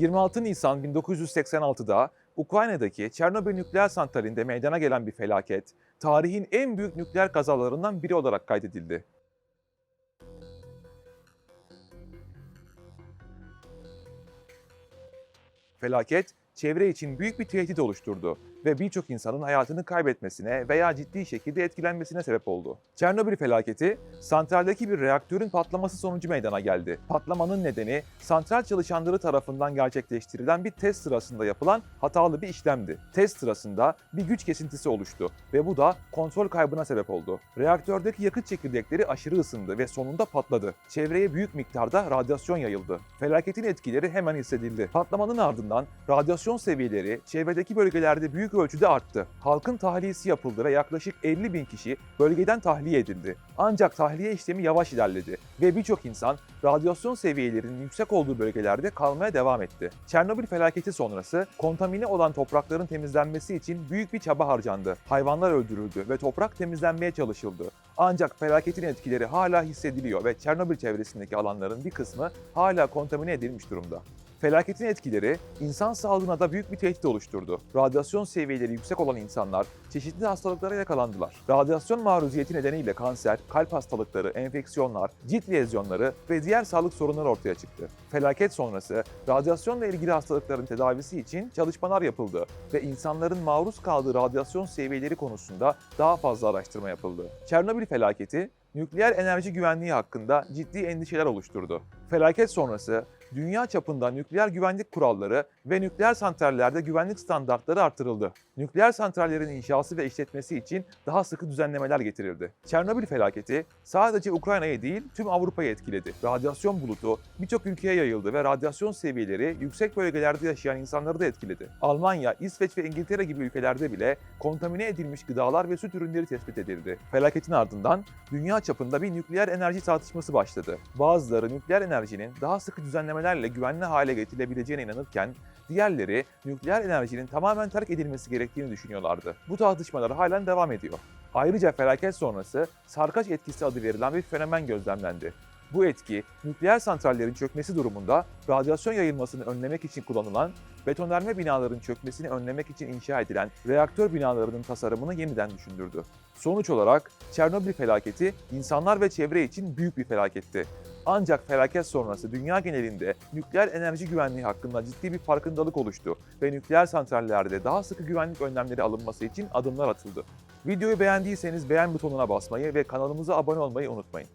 26 Nisan 1986'da Ukrayna'daki Çernobil nükleer santralinde meydana gelen bir felaket, tarihin en büyük nükleer kazalarından biri olarak kaydedildi. Felaket, çevre için büyük bir tehdit oluşturdu ve birçok insanın hayatını kaybetmesine veya ciddi şekilde etkilenmesine sebep oldu. Çernobil felaketi, santraldeki bir reaktörün patlaması sonucu meydana geldi. Patlamanın nedeni, santral çalışanları tarafından gerçekleştirilen bir test sırasında yapılan hatalı bir işlemdi. Test sırasında bir güç kesintisi oluştu ve bu da kontrol kaybına sebep oldu. Reaktördeki yakıt çekirdekleri aşırı ısındı ve sonunda patladı. Çevreye büyük miktarda radyasyon yayıldı. Felaketin etkileri hemen hissedildi. Patlamanın ardından radyasyon seviyeleri çevredeki bölgelerde büyük ölçüde arttı. Halkın tahliyesi yapıldı ve yaklaşık 50 bin kişi bölgeden tahliye edildi. Ancak tahliye işlemi yavaş ilerledi ve birçok insan radyasyon seviyelerinin yüksek olduğu bölgelerde kalmaya devam etti. Çernobil felaketi sonrası kontamine olan toprakların temizlenmesi için büyük bir çaba harcandı. Hayvanlar öldürüldü ve toprak temizlenmeye çalışıldı. Ancak felaketin etkileri hala hissediliyor ve Çernobil çevresindeki alanların bir kısmı hala kontamine edilmiş durumda. Felaketin etkileri insan sağlığına da büyük bir tehdit oluşturdu. Radyasyon seviyeleri yüksek olan insanlar çeşitli hastalıklara yakalandılar. Radyasyon maruziyeti nedeniyle kanser, kalp hastalıkları, enfeksiyonlar, cilt lezyonları ve diğer sağlık sorunları ortaya çıktı. Felaket sonrası radyasyonla ilgili hastalıkların tedavisi için çalışmalar yapıldı ve insanların maruz kaldığı radyasyon seviyeleri konusunda daha fazla araştırma yapıldı. Çernobil felaketi nükleer enerji güvenliği hakkında ciddi endişeler oluşturdu. Felaket sonrası dünya çapında nükleer güvenlik kuralları ve nükleer santrallerde güvenlik standartları artırıldı. Nükleer santrallerin inşası ve işletmesi için daha sıkı düzenlemeler getirildi. Çernobil felaketi sadece Ukrayna'yı değil tüm Avrupa'yı etkiledi. Radyasyon bulutu birçok ülkeye yayıldı ve radyasyon seviyeleri yüksek bölgelerde yaşayan insanları da etkiledi. Almanya, İsveç ve İngiltere gibi ülkelerde bile kontamine edilmiş gıdalar ve süt ürünleri tespit edildi. Felaketin ardından dünya çapında bir nükleer enerji tartışması başladı. Bazıları nükleer enerjinin daha sıkı düzenlemelerle güvenli hale getirilebileceğine inanırken diğerleri nükleer enerjinin tamamen terk edilmesi gerektiğini düşünüyorlardı. Bu tartışmalar halen devam ediyor. Ayrıca felaket sonrası sarkaç etkisi adı verilen bir fenomen gözlemlendi. Bu etki, nükleer santrallerin çökmesi durumunda radyasyon yayılmasını önlemek için kullanılan, betonarme binaların çökmesini önlemek için inşa edilen reaktör binalarının tasarımını yeniden düşündürdü. Sonuç olarak Çernobil felaketi insanlar ve çevre için büyük bir felaketti. Ancak felaket sonrası dünya genelinde nükleer enerji güvenliği hakkında ciddi bir farkındalık oluştu ve nükleer santrallerde daha sıkı güvenlik önlemleri alınması için adımlar atıldı. Videoyu beğendiyseniz beğen butonuna basmayı ve kanalımıza abone olmayı unutmayın.